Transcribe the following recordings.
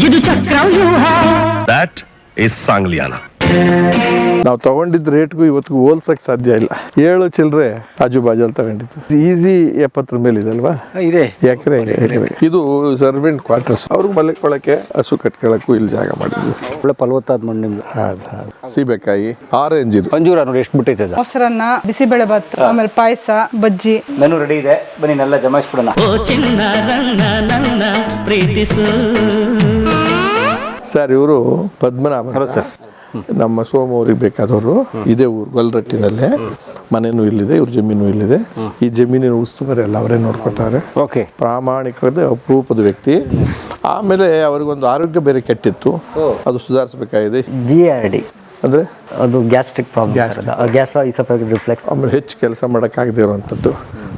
ಇದು ಚಕ್ರವ್ಯೂಹ that is Sangliana ನಾವು ತಗೊಂಡಿದ್ದ ರೇಟ್ಗೂ ಇವತ್ತಿಗೂ ಹೋಲ್ಸಕ್ ಸಾಧ್ಯ ಇಲ್ಲ. ಏಳು ಚಿಲ್ಲರೆ ಆಜು ಬಾಜಲ್ ತಗೊಂಡಿದ್ದು. ಈಸಿ ಎಪ್ಪತ್ತರ ಮೇಲೆ ಇದೆ ಅಲ್ವಾ? ಇದೆ. ಎಕರೆ ಇದು ಸರ್ವೆಂಟ್ ಕ್ವಾರ್ಟರ್ಸ್. ಅವ್ರಿಗೆ ಮಲ್ಕೊಳ್ಳೋಕೆ ಹಸು ಕಟ್ಕೊಳ್ಳೋಕ್ಕೂ ಇಲ್ಲಿ ಜಾಗ ಮಾಡಿದ್ವಿ ಒಳ್ಳೆ ಫಲವತ್ತಾದ ಮಣ್ಣು ನಿಮ್ದು. ಹೌದು ಹೌದು ಸೀಬೆಕಾಯಿ ಆರೆಂಜ್ ಇದು. ಮಂಜೂರ ನೋಡಿ ಎಷ್ಟು ಬಿಟ್ಟೈತೆ ಅದು ಮೊಸರನ್ನ ಬಿಸಿಬೇಳೆ ಭಾತ್ ಆಮೇಲೆ ಪಾಯಸ ಬಜ್ಜಿ. ಮೆನು ರೆಡಿ ಇದೆ. ಬನ್ನಿ ನೆಲ್ಲ ಜಮಾಯಿಸ್ಬಿಡೋಣ. ಸರ್ ಇವರು ಪದ್ಮನಾಭ ಸರ್. ನಮ್ಮ ಸೋಮ ಅವ್ರಿಗೆ ಬೇಕಾದವರು ಇದೇ ಊರು ಗೊಲ್ರಟ್ಟಿನಲ್ಲೇ. ಮನೆನೂ ಇಲ್ಲಿದೆ ಇವ್ರ ಜಮೀನು ಇಲ್ಲಿದೆ. ಈ ಜಮೀನಿನ ಉಸ್ತುವಾರಿ ಎಲ್ಲ ಅವರೇ ನೋಡ್ಕೊತಾರೆ. ಓಕೆ. ಪ್ರಾಮಾಣಿಕವಾದ ಅಪರೂಪದ ವ್ಯಕ್ತಿ. ಆಮೇಲೆ ಅವ್ರಿಗೊಂದು ಆರೋಗ್ಯ ಬೇರೆ ಕೆಟ್ಟಿತ್ತು. ಅದು ಸುಧಾರಿಸಬೇಕಾಗಿದೆ. ಜಿ ಆರ್ ಡಿ ಅಂದರೆ? ಅದು gastric problem gastro esophageal reflux. ಆಮೇಲೆ ಹೆಚ್ಚು ಕೆಲಸ ಮಾಡೋಕ್ಕಾಗದೇ ಇರುವಂಥದ್ದು.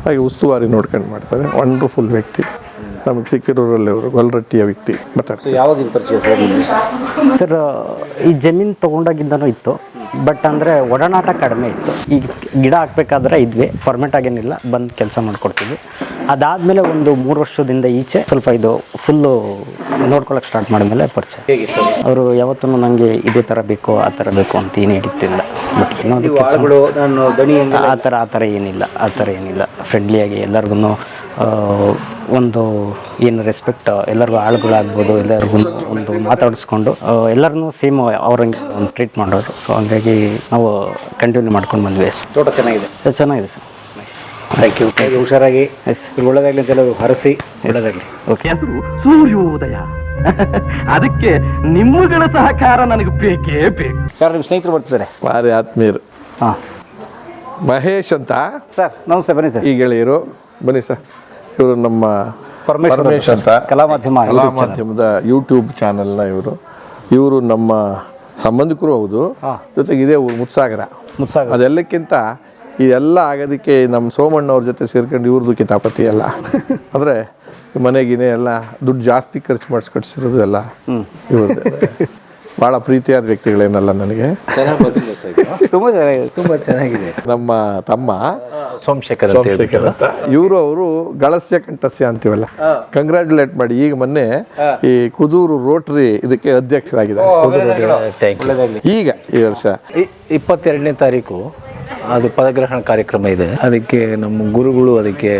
ಹಾಗೆ ಉಸ್ತುವಾರಿ ನೋಡ್ಕೊಂಡು ಮಾಡ್ತಾರೆ. ವಂಡರ್ಫುಲ್ ವ್ಯಕ್ತಿ. ನಮಗೆ ಸಿಕ್ಕಿರೋರಲ್ಲಿ ಅವರು ಗೊಲ್ರಟ್ಟಿಯ ವ್ಯಕ್ತಿ ಮಾತಾಡ್ತಾರೆ ಯಾವಾಗ ಪರಿಚಯ ಸರ್ ಸರ್ ಈ ಜಮೀನು ತಗೊಂಡಾಗಿಂದನೂ ಇತ್ತು ಬಟ್ ಅಂದರೆ ಒಡನಾಟ ಕಡಿಮೆ ಇತ್ತು. ಈಗ ಗಿಡ ಹಾಕ್ಬೇಕಾದ್ರೆ ಇದ್ವಿ ಪರ್ಮನೆಂಟ್ ಆಗೇನಿಲ್ಲ ಬಂದು ಕೆಲಸ ಮಾಡಿಕೊಡ್ತೀವಿ. ಅದಾದಮೇಲೆ ಒಂದು ಮೂರು ವರ್ಷದಿಂದ ಈಚೆ ಸ್ವಲ್ಪ ಇದು ಫುಲ್ಲು ನೋಡ್ಕೊಳಕ್ಕೆ ಸ್ಟಾರ್ಟ್ ಮಾಡಿದ್ಮೇಲೆ ಪರಿಚಯ. ಅವರು ಯಾವತ್ತೂ ನನಗೆ ಇದೇ ಥರ ಬೇಕು ಆ ಥರ ಬೇಕು ಅಂತ ಏನು ಹಿಡಿತಿಲ್ಲ. ಬಟ್ ಏನೋ ಆ ಥರ ಆ ಥರ ಏನಿಲ್ಲ ಆ ಥರ ಏನಿಲ್ಲ. ಫ್ರೆಂಡ್ಲಿಯಾಗಿ ಎಲ್ಲರಿಗೂ ಒಂದು ಏನು ರೆಸ್ಪೆಕ್ಟ್ ಎಲ್ಲರಿಗೂ ಆಳುಗಳಾಗ್ಬೋದು ಎಲ್ಲರಿಗೂ ಒಂದು ಮಾತಾಡಿಸ್ಕೊಂಡು ಎಲ್ಲರನ್ನೂ ಸೇಮ್ ಅವ್ರಂಗೆ ಒಂದು ಟ್ರೀಟ್ ಮಾಡೋರು. ಸೊ ಹಂಗಾಗಿ ನಾವು ಕಂಟಿನ್ಯೂ ಮಾಡ್ಕೊಂಡು ಬಂದ್ವಿ. ತೋಟ ಚೆನ್ನಾಗಿದೆ? ಚೆನ್ನಾಗಿದೆ ಸರ್. ಥ್ಯಾಂಕ್ ಯು ಹುಷಾರಾಗಿ. ಒಳ್ಳೆದಾಗಲಿ ಅಂತೆಲ್ಲ ಹರಸಿ. ಒಳ್ಳೆದಾಗಲಿ. ಓಕೆ ಹೆಸರು ಸೂರ್ಯೋದಯ. ಅದಕ್ಕೆ ನಿಮ್ಮಗಳ ಸಹಕಾರ ನನಗೆ ಬೇಕೇ ಬೇಕು. ಯಾರು ನಿಮ್ಮ ಸ್ನೇಹಿತರು ಬರ್ತಿದ್ದಾರೆ? ಭಾರಿ ಆತ್ಮೀಯರು. ಹಾಂ. ಮಹೇಶ್ ಅಂತ? ಸರ್ ನಮಸ್ತೆ ಬನ್ನಿ ಸರ್. ಈ ಗೆಳೆಯರು ಬನ್ನಿ ಸರ್. ಇವರು ನಮ್ಮ ಪರಮೇಶ್ವರ್ ಪರಮೇಶ್ ಅಂತ. ಕಲಾ ಮಾಧ್ಯಮ ಕಲಾ ಮಾಧ್ಯಮದ ಯೂಟ್ಯೂಬ್ ಚಾನೆಲ್ನ ಇವರು. ಇವರು ನಮ್ಮ ಸಂಬಂಧಿಕರು ಹೌದು. ಜೊತೆಗೆ ಇದೇ ಊರು ಮುತ್ಸಾಗರ. ಮುತ್ಸಾಗರ. ಅದೆಲ್ಲಕ್ಕಿಂತ ಇದೆಲ್ಲ ಆಗೋದಕ್ಕೆ ನಮ್ಮ ಸೋಮಣ್ಣವ್ರ ಜೊತೆ ಸೇರ್ಕೊಂಡು ಇವ್ರದ್ದು ಕಿತಾಪತಿ ಎಲ್ಲ ಅಂದರೆ ಮನೆಗಿನೇ ಎಲ್ಲ ದುಡ್ಡು ಜಾಸ್ತಿ ಖರ್ಚು ಮಾಡಿಸಿ ಕಟ್ಸಿರೋದು ಎಲ್ಲ ಇವ್ರದ್ದು. ಭಾಳ ಪ್ರೀತಿಯಾದ ವ್ಯಕ್ತಿಗಳೇನಲ್ಲ ನನಗೆ. ತುಂಬ ಚೆನ್ನಾಗಿದೆ ತುಂಬ ಚೆನ್ನಾಗಿದೆ. ನಮ್ಮ ತಮ್ಮ ಸೋಮಶೇಖರ್ ಸೋಮಶೇಖರ್ ಅಂತ. ಇವರು ಅವರು ಗಳಸ್ಯ ಕಂಠಸ್ಯ ಅಂತೀವಲ್ಲ. ಕಂಗ್ರ್ಯಾಚುಲೇಟ್ ಮಾಡಿ. ಈಗ ಮೊನ್ನೆ ಈ ಕುದೂರು ರೋಟರಿ ಇದಕ್ಕೆ ಅಧ್ಯಕ್ಷರಾಗಿದ್ದಾರೆ. ಈಗ ಈ ವರ್ಷ ಇಪ್ಪತ್ತೆರಡನೇ ತಾರೀಕು ಅದು ಪದಗ್ರಹಣ ಕಾರ್ಯಕ್ರಮ ಇದೆ. ಅದಕ್ಕೆ ನಮ್ಮ ಗುರುಗಳು ಅದಕ್ಕೆ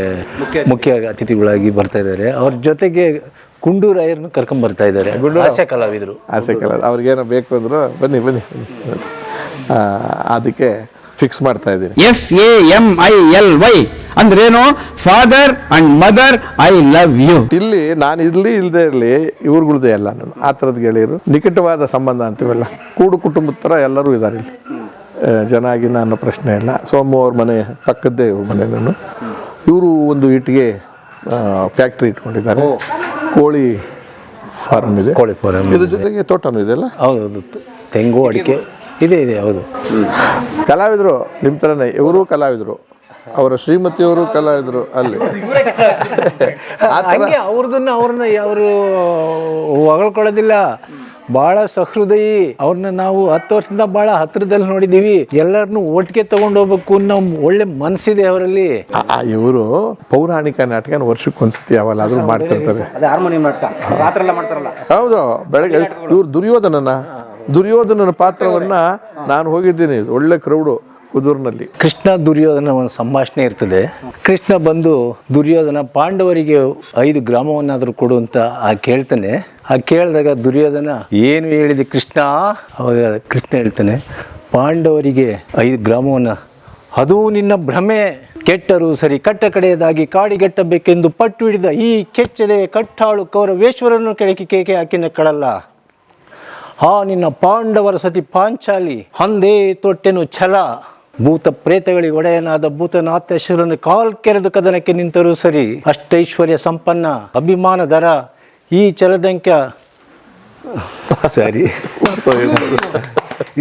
ಮುಖ್ಯ ಅತಿಥಿಗಳಾಗಿ ಬರ್ತಾ ಇದ್ದಾರೆ. ಅವ್ರ ಜೊತೆಗೆ ಕುಂಡೂರಾಯರ್ನು ಕರ್ಕೊಂಡ್ ಬರ್ತಾ ಇದ್ದಾರೆ. ಹಾಸ್ಯ ಕಲಾವಿದರು. ಆಸೆ ಕಲಾವಿದ ಅವ್ರಿಗೇನೋ ಬೇಕು ಅಂದ್ರು ಬನ್ನಿ ಬನ್ನಿ. ಅದಕ್ಕೆ ಫಿಕ್ಸ್ ಮಾಡ್ತಾ ಇದ್ದೀನಿ. F A M I L Y ಅಂದ್ರೇನು? Father and mother I love you ಇಲ್ಲಿ ನಾನು ಇಲ್ಲಿ ಇಲ್ಲದೆ ಇರಲಿ ಇವ್ರುಗಳ್ದೆ ಎಲ್ಲ ನಾನು. ಆ ಥರದ ಗೆಳೆಯರು ನಿಕಟವಾದ ಸಂಬಂಧ ಅಂತೀವಲ್ಲ? ಕೂಡು ಕುಟುಂಬದ ಥರ ಎಲ್ಲರೂ ಇದ್ದಾರೆ ಇಲ್ಲಿ. ಆ, ಜನ ಆಗಿನ ಅನ್ನೋ ಪ್ರಶ್ನೆ ಇಲ್ಲ. ಸೋಮು ಅವ್ರ ಮನೆ ಪಕ್ಕದ್ದೇ ಇವ್ರ ಮನೆ ನಾನು ಇವರು ಒಂದು ಇಟ್ಟಿಗೆ ಫ್ಯಾಕ್ಟ್ರಿ ಇಟ್ಕೊಂಡಿದ್ದಾರೆ. ಕೋಳಿ ಫಾರ್ಮ್ ಇದೆ. ಕೋಳಿ ಫಾರ್ಮ್ ಇದ್ರ ಜೊತೆಗೆ ತೋಟನೂ ಇದೆಯಲ್ಲ ಹೌದು ತೆಂಗು ಅಡಿಕೆ ಇದೆ ಇದೆ ಹೌದು. ಕಲಾವಿದರು ನಿಮ್ಮ ಥರನೇ ಇವರು ಕಲಾವಿದರು. ಅವರ ಶ್ರೀಮತಿಯವರು ಕಲಾವಿದರು ಅಲ್ಲಿ. ಆ ಥರ ಹಂಗೆ ಅವ್ರದನ್ನ ಅವ್ರನ್ನ ಅವರು ಹೊಗಳ್ಕೊಳ್ಳೋದಿಲ್ಲ. ಬಹಳ ಸಹೃದಯಿ. ಅವ್ರನ್ನ ನಾವು ಹತ್ತು ವರ್ಷದಿಂದ ಬಹಳ ಹತ್ರದಲ್ಲಿ ನೋಡಿದೀವಿ. ಎಲ್ಲರನ್ನು ಒಟ್ಟಿಗೆ ತಗೊಂಡು ಹೋಗ್ಬೇಕು ಅನ್ನೋ ಒಳ್ಳೆ ಮನಸ್ಸಿದೆ ಅವರಲ್ಲಿ. ಇವರು ಪೌರಾಣಿಕ ನಾಟಕ ವರ್ಷಕ್ಕೊಂದ್ಸತಿ ಯಾವಾಗಲಾದ್ರೂ ಮಾಡ್ತಿರ್ತಾರೆ ಅದೇ ಹಾರ್ಮೋನಿಯಂ ನಾಟಕ. ರಾತ್ರಿ ಮಾಡ್ತಾರಲ್ಲ? ಹೌದು ಬೆಳಗ್ಗೆ ಇವ್ರು ದುರ್ಯೋಧನನ. ದುರ್ಯೋಧನನ ಪಾತ್ರವನ್ನ ನಾನು ಹೋಗಿದ್ದೀನಿ. ಒಳ್ಳೆ ಕ್ರೌಡು ಕುದೂರ್ನಲ್ಲಿ. ಕೃಷ್ಣ ದುರ್ಯೋಧನ ಒಂದು ಸಂಭಾಷಣೆ ಇರ್ತದೆ. ಕೃಷ್ಣ ಬಂದು ದುರ್ಯೋಧನ ಪಾಂಡವರಿಗೆ ಐದು ಗ್ರಾಮವನ್ನಾದರೂ ಕೊಡು ಅಂತ ಆ ಕೇಳ್ತಾನೆ. ಆ ಕೇಳಿದಾಗ ದುರ್ಯೋಧನ, ಏನು ಹೇಳಿದೆ ಕೃಷ್ಣ? ಅವಾಗ ಕೃಷ್ಣ ಹೇಳ್ತಾನೆ, ಪಾಂಡವರಿಗೆ ಐದು ಗ್ರಾಮವನ್ನ, ಅದು ನಿನ್ನ ಭ್ರಮೆ. ಕೆಟ್ಟರು ಸರಿ ಕಟ್ಟ ಕಡೆಯದಾಗಿ ಕಾಡಿಗೆಟ್ಟಬೇಕೆಂದು ಪಟ್ಟು ಹಿಡಿದ ಈ ಕೆಚ್ಚದೆ ಕಟ್ಟಾಳು ಕೌರವೇಶ್ವರನ್ನು ಕೆಳಕಿ ಕೇಕೆ ಹಾಕಿನ ಕಳಲ್ಲ. ಆ ನಿನ್ನ ಪಾಂಡವರ ಸತಿ ಪಾಂಚಾಲಿ, ಹಂದೇ ತೊಟ್ಟೆನು ಛಲ. ಭೂತ ಪ್ರೇತಗಳಿಗೆ ಒಡೆಯನಾದ ಭೂತನಾಥೇಶ್ವರನ ಕಾಲ್ ಕೆರೆದು ಕದನಕ್ಕೆ ನಿಂತರೂ ಸರಿ. ಅಷ್ಟೈಶ್ವರ್ಯ ಸಂಪನ್ನ ಅಭಿಮಾನ ದರ ಈ ಚಲದಂಕ ಸರಿ.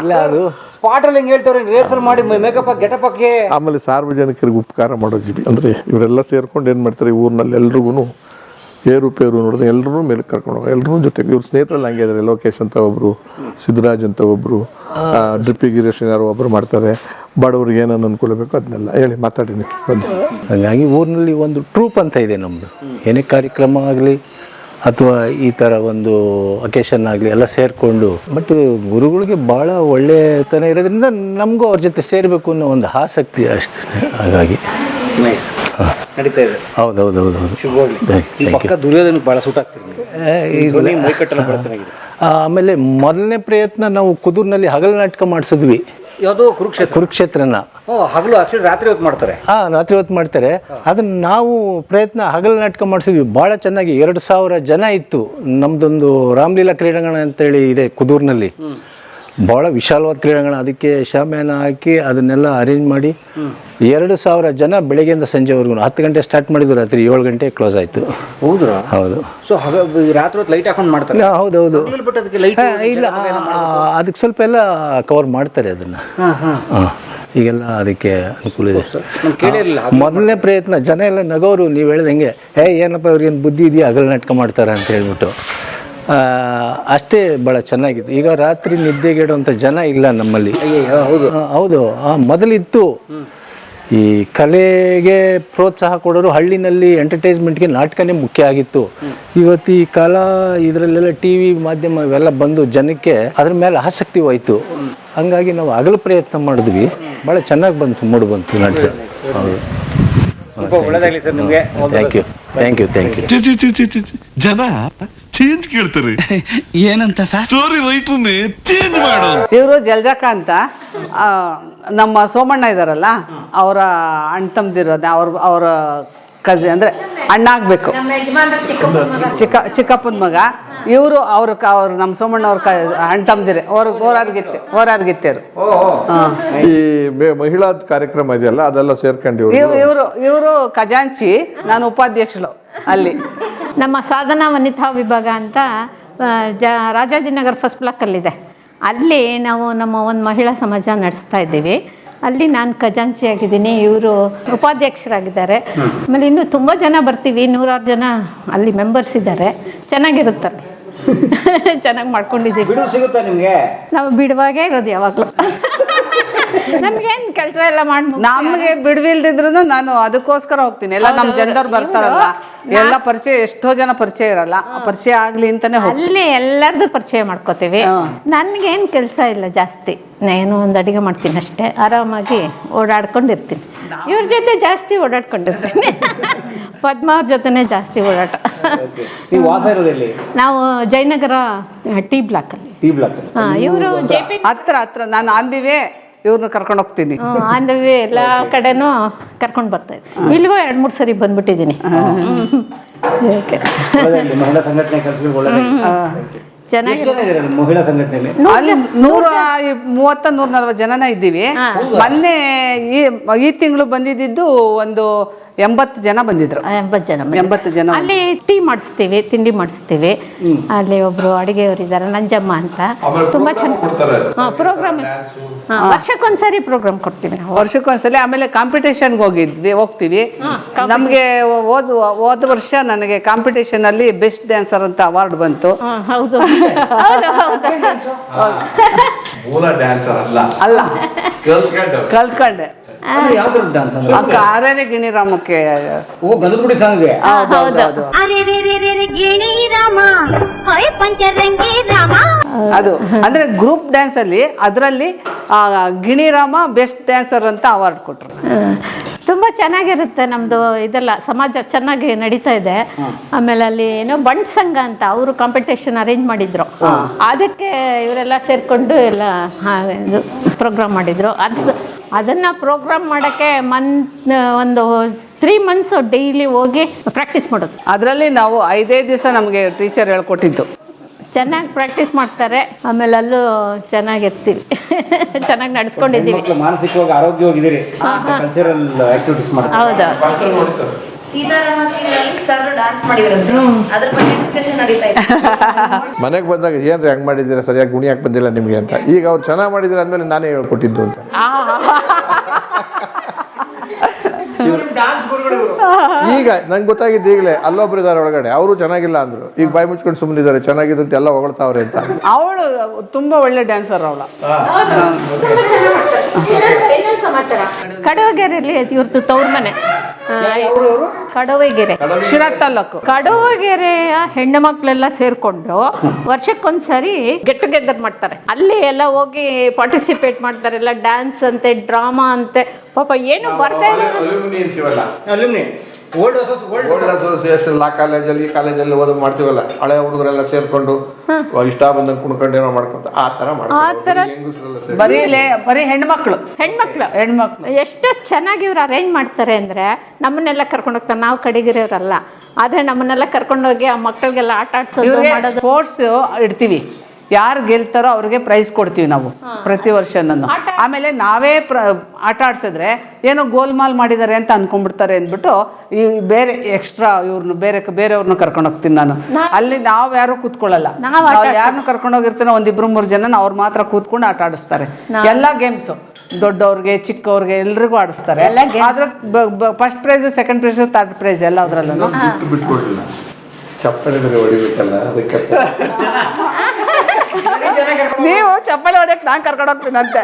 ಇಲ್ಲ ಅದು. ಸ್ಪಾಟಲ್ಲಿ ಹೆಂಗೆ ಹೇಳ್ತಾರೆ ರಿಹರ್ಸಲ್ ಮಾಡಿ ಮೇಕಪ್ ಗೆಟಪ್ ಹಾಕಿ ಆಮೇಲೆ ಸಾರ್ವಜನಿಕರಿಗೆ ಉಪಕಾರ ಮಾಡೋ ಜೀವಿ ಅಂದ್ರೆ ಇವರೆಲ್ಲ ಸೇರ್ಕೊಂಡು ಏನು ಮಾಡ್ತಾರೆ ಈ ಊರಿನಲ್ಲಿ ಎಲ್ರಿಗೂ ಏರುಪೇರು ನೋಡಿದ್ರೆ ಎಲ್ಲರೂ ಮೇಲೆ ಕರ್ಕೊಂಡು ಹೋಗಿ ಎಲ್ಲರೂ ಜೊತೆಗೆ ಇವ್ರ ಸ್ನೇಹಿತರಲ್ಲಿ ಹಂಗೆ ಇದ್ದಾರೆ ಲೋಕೇಶ್ ಅಂತ ಒಬ್ರು ಸಿದ್ದರಾಜ್ ಅಂತ ಒಬ್ರು ಡ್ರಿಪ್ ಇರಿಗೇಷನ್ ಯಾರೋ ಒಬ್ರು ಮಾಡ್ತಾರೆ. ಬಡವ್ರಿಗೆ ಏನೇನು ಅನುಕೂಲ ಬೇಕು ಅದನ್ನೆಲ್ಲ ಹೇಳಿ ಮಾತಾಡಿ ನೀವು. ಬನ್ನಿ. ಹಾಗಾಗಿ ಊರಿನಲ್ಲಿ ಒಂದು ಟ್ರೂಪ್ ಅಂತ ಇದೆ ನಮ್ಮದು ಏನೇ ಕಾರ್ಯಕ್ರಮ ಆಗಲಿ ಅಥವಾ ಈ ಥರ ಒಂದು ಅಕೇಶನ್ ಆಗಲಿ ಎಲ್ಲ ಸೇರಿಕೊಂಡು ಬಟ್ ಗುರುಗಳಿಗೆ ಭಾಳ ಒಳ್ಳೆಯತನ ಇರೋದ್ರಿಂದ ನಮಗೂ ಅವ್ರ ಜೊತೆ ಸೇರಬೇಕು ಅನ್ನೋ ಒಂದು ಆಸಕ್ತಿ ಅಷ್ಟೇ. ಹಾಗಾಗಿ. ನೈಸ್ ನಡೀತಾ ಇದೆ. ಹೌದು ಹೌದು ಹೌದು ಹೌದು ಈ ಪಕ್ಕ ದುರ್ಯೋಧನಕ್ಕೆ ಭಾಳ ಸೂಟ್ ಆಗ್ತಿದೆ ಆಮೇಲೆ ಮೊದಲನೇ ಪ್ರಯತ್ನ ನಾವು ಕುದೂರಿನಲ್ಲಿ ಹಗಲು ನಾಟಕ ಮಾಡಿಸಿದ್ವಿ. ಯಾವುದೋ ಕುರುಕ್ಷೇತ್ರ. ಕುರುಕ್ಷೇತ್ರನ. ಓ ಹಗಲು ಆಕ್ಚುಲಿ ರಾತ್ರಿ ಹೊತ್ತು ಮಾಡ್ತಾರೆ. ಹಾ ರಾತ್ರಿ ಹೊತ್ತು ಮಾಡ್ತಾರೆ. ಅದನ್ನ ನಾವು ಪ್ರಯತ್ನ ಹಗಲು ನಾಟಕ ಮಾಡಿಸಿದ್ವಿ. ಭಾಳ ಚೆನ್ನಾಗಿ ಎರಡು ಸಾವಿರ ಜನ ಇತ್ತು. ನಮ್ದೊಂದು ರಾಮಲೀಲಾ ಕ್ರೀಡಾಂಗಣ ಅಂತೇಳಿ ಇದೆ ಕುದೂರಿನಲ್ಲಿ. ಭಾಳ ವಿಶಾಲವಾದ ಕ್ರೀಡಾಂಗಣ ಅದಕ್ಕೆ ಶಾಮಿಯಾನ ಹಾಕಿ ಅದನ್ನೆಲ್ಲ ಅರೇಂಜ್ ಮಾಡಿ ಎರಡು ಸಾವಿರ ಜನ ಬೆಳಗ್ಗೆಯಿಂದ ಸಂಜೆವರೆಗೂ ಹತ್ತು ಗಂಟೆ ಸ್ಟಾರ್ಟ್ ಮಾಡಿದ್ರು. ರಾತ್ರಿ ಏಳು ಗಂಟೆ ಕ್ಲೋಸ್ ಆಯಿತು. ಹೌದ್ರಾ? ಹೌದು. ಸೊ ರಾತ್ರಿ ಹೊತ್ತು ಲೈಟ್ ಹಾಕೊಂಡು ಮಾಡ್ತಾರೆ. ಹೌದು ಹೌದು. ಇಲ್ಲ ಅದಕ್ಕೆ ಸ್ವಲ್ಪ ಎಲ್ಲ ಕವರ್ ಮಾಡ್ತಾರೆ ಅದನ್ನ. ಈಗೆಲ್ಲ ಅದಕ್ಕೆ ಅನುಕೂಲ ಇದೆ. ಮೊದಲನೇ ಪ್ರಯತ್ನ ಜನ ಎಲ್ಲ ನಗೋರು ನೀವು ಹೇಳ್ದಂಗೆ ಏ ಏನಪ್ಪ ಇವ್ರಿಗೇನು ಬುದ್ಧಿ ಇದೆಯಾ? ಹಗಲು ನಾಟಕ ಮಾಡ್ತಾರೆ? ಅಂತ ಹೇಳ್ಬಿಟ್ಟು. ಅಷ್ಟೇ ಭಾಳ ಚೆನ್ನಾಗಿತ್ತು ಈಗ ರಾತ್ರಿ ನಿದ್ದೆಗೆಡುವಂಥ ಜನ ಇಲ್ಲ ನಮ್ಮಲ್ಲಿ. ಹೌದು. ಆ, ಹೌದು. ಆ, ಮೊದಲಿತ್ತು. ಈ ಕಲೆಗೆ ಪ್ರೋತ್ಸಾಹ ಕೊಡೋರು ಹಳ್ಳಿನಲ್ಲಿ ಎಂಟರ್ಟೈನ್ಮೆಂಟ್ಗೆ ನಾಟಕನೇ ಮುಖ್ಯ ಆಗಿತ್ತು. ಇವತ್ತು ಈ ಕಲಾ ಇದರಲ್ಲೆಲ್ಲ ಟಿ ವಿ ಮಾಧ್ಯಮ ಇವೆಲ್ಲ ಬಂದು ಜನಕ್ಕೆ ಅದ್ರ ಮೇಲೆ ಆಸಕ್ತಿ ಹೋಯ್ತು. ಹಂಗಾಗಿ ನಾವು ಹಗಲು ಪ್ರಯತ್ನ ಮಾಡಿದ್ವಿ. ಭಾಳ ಚೆನ್ನಾಗಿ ಬಂತು ಮೂಡು ಬಂತು ನಾಟಕ ಹೌದು. ಒಳ್ಳೇದಾಗ್ಲಿ ಸರ್ ನಿಮಗೆ. Thank you thank you thank you ಜನ ಚೇಂಜ್ ಕೇಳ್ತಾರೆ. ಏನಂತ ಸರ್? ಸ್ಟೋರಿ ರೈಟರ್ನೇ ಚೇಂಜ್ ಮಾಡು. ಇವರು ಜಲ್ಜಾಕ ಅಂತ. ಆ, ನಮ್ಮ ಸೋಮಣ್ಣ ಇದಾರಲ್ಲ ಅವರ ಅಣ್ಣ ತಮ್ದಿರೋದು ಅವ್ರ ಅವರ ಕಜಿ ಅಂದ್ರೆ ಅಣ್ಣ ಆಗ್ಬೇಕು ಚಿಕ್ಕ ಚಿಕ್ಕಪ್ಪನ ಮಗ. ಇವರು ಅವ್ರ ಕ- ಅವ್ರು ನಮ್ಮ ಸೋಮಣ್ಣ ಅವ್ರ ಕ ಅಣ್ಣ ತಮ್ದಿರೆ ಅವ್ರ ಹೋರಾದ್ಗಿತ್ತೆ ಹೋರಾರ್ಗಿತ್ತೇರು ಈ ಮಹಿಳಾ ಕಾರ್ಯಕ್ರಮ ಇದೆಯಲ್ಲ ಅದೆಲ್ಲ ಸೇರ್ಕೊಂಡು ಇವ್ರು. ಇವರು ಇವರು ಖಜಾಂಚಿ ನಾನು ಉಪಾಧ್ಯಕ್ಷಳು ಅಲ್ಲಿ. ನಮ್ಮ ಸಾಧನಾ ವನಿತಾ ವಿಭಾಗ ಅಂತ ಜ ರಾಜಾಜಿನಗರ್ ಫಸ್ಟ್ ಬ್ಲಾಕಲ್ಲಿದೆ. ಅಲ್ಲಿ ನಾವು ನಮ್ಮ ಒಂದು ಮಹಿಳಾ ಸಮಾಜ ನಡೆಸ್ತಾ ಇದ್ದೀವಿ. ಅಲ್ಲಿ ನಾನು ಖಜಾಂಚಿ ಆಗಿದ್ದೀನಿ ಇವರು ಉಪಾಧ್ಯಕ್ಷರಾಗಿದ್ದಾರೆ. ಆಮೇಲೆ ಇನ್ನೂ ತುಂಬ ಜನ ಬರ್ತೀವಿ ನೂರಾರು ಜನ ಅಲ್ಲಿ ಮೆಂಬರ್ಸ್ ಇದ್ದಾರೆ. ಚೆನ್ನಾಗಿರುತ್ತೆ. ಚೆನ್ನಾಗಿ ಮಾಡ್ಕೊಂಡಿದ್ದೀವಿ. ಬಿಡು ಸಿಗುತ್ತಾ ನಿಮಗೆ? ನಾವು ಬಿಡುವಾಗೇ ಇರೋದು ಯಾವಾಗಲೂ. ನಮ್ಗೇನ್ ಕೆಲಸ ಎಲ್ಲ ಮಾಡಿ ನಮ್ಗೆ ಬಿಡುವಿಲ್ದಿದ್ರು ನಾನು ಅದಕ್ಕೋಸ್ಕರ ಹೋಗ್ತೀನಿ. ಎಲ್ಲ ನಮ್ಮ ಜನರು ಬರ್ತಾರಲ್ಲ. ಎಲ್ಲ ಪರಿಚಯ ಎಷ್ಟೋ ಜನ ಪರಿಚಯ ಇರಲ್ಲ. ಪರಿಚಯ ಆಗ್ಲಿ ಅಂತಾನೆ ಹೋಗ್ತೀನಿ ಅಲ್ಲಿ ಎಲ್ಲರದು ಪರಿಚಯ ಮಾಡ್ಕೋತೀವಿ. ನನ್ಗೇನು ಕೆಲಸ ಇಲ್ಲ ಜಾಸ್ತಿ. ನಾನು ಒಂದು ಅಡುಗೆ ಮಾಡ್ತೀನಿ ಅಷ್ಟೇ. ಆರಾಮಾಗಿ ಓಡಾಡ್ಕೊಂಡಿರ್ತೀನಿ. ಇವ್ರ ಜೊತೆ ಜಾಸ್ತಿ ಓಡಾಡ್ಕೊಂಡಿರ್ತೀನಿ. ಪದ್ಮ ಅವ್ರ ಜೊತೆನೇ ಜಾಸ್ತಿ ಓಡಾಟ. ನೀವು ವಾಸ ಇರೋದೆಲ್ಲಿ ನಾವು ಜಯನಗರ ಟಿ ಬ್ಲಾಕಲ್ಲಿ ಟಿ ಬ್ಲಾಕ್ ಅಲ್ಲಿ. ಇವರು ಜೆ ಪಿ ಹತ್ರ ಹತ್ರ. ನಾನು ಅಂದಿವೆ ಇವ್ರನ್ನ ಕರ್ಕೊಂಡು ಹೋಗ್ತೀನಿ. ಆಂಧವಿ ಎಲ್ಲ ಕಡೆನೂ ಕರ್ಕೊಂಡು ಬರ್ತಾ ಇದ್ದೀನಿ ಇಲ್ಲಿಗೂ ಎರಡು ಮೂರು ಸರಿ ಬಂದ್ಬಿಟ್ಟಿದ್ದೀನಿ. ಓಕೆ. ಮಹಿಳಾ ಸಂಘಟನೆ ಕೆಲಸಗಳು ಒಳ್ಳೆದಾಗಿ ಚೆನ್ನಾಗಿ ಮಹಿಳಾ ಸಂಘಟನೆಯಲ್ಲಿ? ಅಲ್ಲಿ ನೂರ ಮೂವತ್ತ ನೂರ ನಲ್ವತ್ತು ಜನನ ಇದ್ದೀವಿ. ಮೊನ್ನೆ ಈ ಈ ತಿಂಗಳು ಬಂದಿದ್ದು ಒಂದು ಎಂಬತ್ತು ಜನ ಬಂದಿದ್ರು. ಎಂಬತ್ತು ಜನ. ಎಂಬತ್ತು ಜನ ಅಲ್ಲಿ ಟೀ ಮಾಡಿಸ್ತೀವಿ ತಿಂಡಿ ಮಾಡಿಸ್ತೀವಿ. ಅಲ್ಲಿ ಒಬ್ರು ಅಡಿಗೆಯವರು ಇದ್ದಾರೆ ನಂಜಮ್ಮ ಅಂತ. ತುಂಬಾ ಚೆನ್ನಾಗಿ ಪ್ರೋಗ್ರಾಮ್ ವರ್ಷಕ್ಕೊಂದ್ಸರಿ ಪ್ರೋಗ್ರಾಮ್ ಕೊಡ್ತೀವಿ ನಾವು. ವರ್ಷಕ್ಕೊಂದ್ಸಲಿ ಆಮೇಲೆ ಕಾಂಪಿಟೇಷನ್ಗೆ ಹೋಗಿದ್ವಿ ಹೋಗ್ತೀವಿ. ನಮಗೆ ಹೋದ ಹೋದ ವರ್ಷ ನನಗೆ ಕಾಂಪಿಟೇಷನ್ ಅಲ್ಲಿ ಬೆಸ್ಟ್ ಡ್ಯಾನ್ಸರ್ ಅಂತ ಅವಾರ್ಡ್ ಬಂತು. ಹಾ, ಹೌದು. ಹೌದು ಹೌದು. ಮೂಲ ಡ್ಯಾನ್ಸರ್ ಅಲ್ಲ. ಅಲ್ಲ. ಕಲ್ತ್ಕೊಂಡು ಕಲ್ತ್ಕೊಂಡೆ ಗಿಣಿರಾಮಕ್ಕೆ ಓ ಸಾಂಗ್ಗೆ ಅದು ಅಂದ್ರೆ ಗ್ರೂಪ್ ಡ್ಯಾನ್ಸ್ ಅಲ್ಲಿ ಅದರಲ್ಲಿ ಗಿಣಿರಾಮ ಬೆಸ್ಟ್ ಡ್ಯಾನ್ಸರ್ ಅಂತ ಅವಾರ್ಡ್ ಕೊಟ್ರು. ತುಂಬ ಚೆನ್ನಾಗಿರುತ್ತೆ ನಮ್ಮದು ಇದೆಲ್ಲ ಸಮಾಜ ಚೆನ್ನಾಗಿ ನಡೀತಾ ಇದೆ. ಆಮೇಲೆ ಅಲ್ಲಿ ಏನೋ ಬಂಡ್ ಸಂಘ ಅಂತ ಅವರು ಕಾಂಪಿಟೇಷನ್ ಅರೇಂಜ್ ಮಾಡಿದ್ರು. ಅದಕ್ಕೆ ಇವರೆಲ್ಲ ಸೇರಿಕೊಂಡು ಎಲ್ಲ ಇದು ಪ್ರೋಗ್ರಾಮ್ ಮಾಡಿದ್ರು. ಅದು ಅದನ್ನು ಪ್ರೋಗ್ರಾಮ್ ಮಾಡೋಕ್ಕೆ ಮಂತ್ ಒಂದು ತ್ರೀ ಮಂತ್ಸ್ ಡೈಲಿ ಹೋಗಿ ಪ್ರಾಕ್ಟೀಸ್ ಮಾಡೋದು. ಅದರಲ್ಲಿ ನಾವು ಐದೇ ದಿವಸ ನಮಗೆ ಟೀಚರ್ ಹೇಳ್ಕೊಟ್ಟಿದ್ದು. ಚೆನ್ನಾಗಿ ಪ್ರಾಕ್ಟೀಸ್ ಮಾಡ್ತಾರೆ ಆಮೇಲೆ ಅಲ್ಲೂ ಚೆನ್ನಾಗಿರ್ತೀವಿ ಚೆನ್ನಾಗಿ ನಡೆಸ್ಕೊಂಡಿದ್ದೀವಿ. ಮಾನಸಿಕವಾಗಿ ಆರೋಗ್ಯವಾಗಿದ್ದೀರಿ ಕಲ್ಚರಲ್ ಆಕ್ಟಿವಿಟೀಸ್ ಮಾಡ್ತಾರೆ. ಹೌದು. ಸೀತಾರಾಮ ಸರ್ ಡಾನ್ಸ್ ಮಾಡಿದ್ರು ಅದ್ರ ಬಗ್ಗೆ ಡಿಸ್ಕಷನ್ ನಡೀತಾ ಮನೆಗೆ ಬಂದಾಗ ಏನ್ರಿ ಹಂಗ್ ಮಾಡಿದ್ದೀರಾ? ಸರಿಯಾಗಿ ಗುಣಿ ಹಾಕಿ ಬಂದಿಲ್ಲ ನಿಮಗೆ ಅಂತ. ಈಗ ಅವ್ರು ಚೆನ್ನಾಗಿ ಮಾಡಿದ್ರೆ ಅಂದ್ಮೇಲೆ ನಾನೇ ಹೇಳ್ಕೊಟ್ಟಿದ್ದು ಅಂತ. ಈಗ ನಂಗೆ ಗೊತ್ತಾಗಿದ್ದು ಈಗಲೇ ಅಲ್ಲೊಬ್ರು ಇದಾರೆ ಒಳಗಡೆ. ಅವರು ಚೆನ್ನಾಗಿಲ್ಲ ಅಂದ್ರು. ಈಗ ಬಾಯಿ ಮುಚ್ಕೊಂಡು ಸುಮ್ಮನಿದ್ದಾರೆ ಚೆನ್ನಾಗಿದೆ ಅಂತ ಎಲ್ಲ ಹೊಗಳ್ತಾವ್ರೆ ಅಂತ. ಅವಳು ತುಂಬಾ ಒಳ್ಳೆ ಡ್ಯಾನ್ಸರ್ ಅವಳ. ಕಡವಗೆರೆಯಲ್ಲಿ ಇವ್ರದ್ದು ತವ್ರ ಮನೆ. ಕಡವಗೆರೆ ಶಿರಾ ತಾಲೂಕು ಕಡವಗೆರೆಯ ಹೆಣ್ಣು ಮಕ್ಕಳೆಲ್ಲ ಸೇರ್ಕೊಂಡು ವರ್ಷಕ್ಕೊಂದ್ಸರಿ ಗೆಟ್ ಟುಗೆದರ್ ಮಾಡ್ತಾರೆ ಅಲ್ಲಿ ಎಲ್ಲ ಹೋಗಿ ಪಾರ್ಟಿಸಿಪೇಟ್ ಮಾಡ್ತಾರೆ ಎಲ್ಲ ಡ್ಯಾನ್ಸ್ ಅಂತೆ ಡ್ರಾಮಾ ಅಂತೆ ಪಾಪ ಏನು ಬರ್ತಾ ಇಲ್ಲ ಓಲ್ಡ್ ಅಸೋಸಿಯೇಷನ್ ಲಾ ಕಾಲೇಜಲ್ಲಿ ಈ ಕಾಲೇಜಲ್ಲಿ ಓದು ಮಾಡ್ತೀವಲ್ಲ ಹಳೆ ಹುಡುಗರೆಲ್ಲ ಸೇರ್ಕೊಂಡು ಇಷ್ಟ ಬಂದಂಗೆ ಕುಣ್ಕೊಂಡು ಏನೋ ಮಾಡ್ಕೊಂತ ಆ ತರ ಆ ಥರ ಬರೀ ಲೇ ಬರೀ ಹೆಣ್ಮಕ್ಳು. ಹೆಣ್ಮಕ್ಳು. ಹೆಣ್ಮಕ್ಳು. ಎಷ್ಟು ಚೆನ್ನಾಗಿ ಇವ್ರು ಅರೇಂಜ್ ಮಾಡ್ತಾರೆ ಅಂದ್ರೆ ನಮ್ಮನ್ನೆಲ್ಲ ಕರ್ಕೊಂಡು ಹೋಗ್ತಾರೆ. ನಾವು ಕಡಿಗಿರೋರಲ್ಲ. ಆದ್ರೆ ನಮ್ಮನ್ನೆಲ್ಲ ಕರ್ಕೊಂಡೋಗಿ ಆ ಮಕ್ಕಳಿಗೆಲ್ಲ ಆಟ ಆಡ್ಸೋದು ಇವ್ರಿಗೆ ಮಾಡೋದು. ಸ್ಪೋರ್ಟ್ಸ್ ಇಡ್ತೀವಿ. ಯಾರು ಗೆಲ್ತಾರೋ ಅವ್ರಿಗೆ ಪ್ರೈಸ್ ಕೊಡ್ತೀವಿ ನಾವು ಪ್ರತಿ ವರ್ಷ ಆಮೇಲೆ ನಾವೇ ಪ್ರ ಆಟ ಆಡ್ಸಿದ್ರೆ ಏನೋ ಗೋಲ್ಮಾಲ್ ಮಾಡಿದ್ದಾರೆ ಅಂತ ಅನ್ಕೊಂಡ್ಬಿಡ್ತಾರೆ ಅಂದ್ಬಿಟ್ಟು ಈ ಬೇರೆ ಎಕ್ಸ್ಟ್ರಾ ಇವ್ರನ್ನ ಬೇರೆ ಬೇರೆಯವ್ರನ್ನ ಕರ್ಕೊಂಡು ಹೋಗ್ತೀನಿ ನಾನು. ಅಲ್ಲಿ ನಾವು ಯಾರು ಕೂತ್ಕೊಳ್ಳಲ್ಲ. ಯಾರನ್ನು ಆಟ ನಾವು ಯಾರನ್ನ ಕರ್ಕೊಂಡು ಹೋಗಿರ್ತೀನೋ ಒಂದಿಬ್ರು ಮೂರು ಜನ ಅವ್ರು ಮಾತ್ರ ಕೂತ್ಕೊಂಡು ಆಟ ಆಡಿಸ್ತಾರೆ. ಎಲ್ಲ ಗೇಮ್ಸು ದೊಡ್ಡವ್ರಿಗೆ ಚಿಕ್ಕವ್ರಿಗೆ ಎಲ್ರಿಗೂ ಆಡಿಸ್ತಾರೆ. ಆದ್ರೆ first prize second prize third prize ಎಲ್ಲ ಅದ್ರಲ್ಲೂ. ಚಪ್ಪಲಿ ಹೊಡಿಬೇಕಲ್ಲ ಅದಕ್ಕೆ. ನೀವು ಚಪ್ಪಲಿ ಹೊಡೆಯಕ್ಕೆ ನಾನು ಕರ್ಕೊಂಡು ಹೋಗ್ತೀನಂತೆ.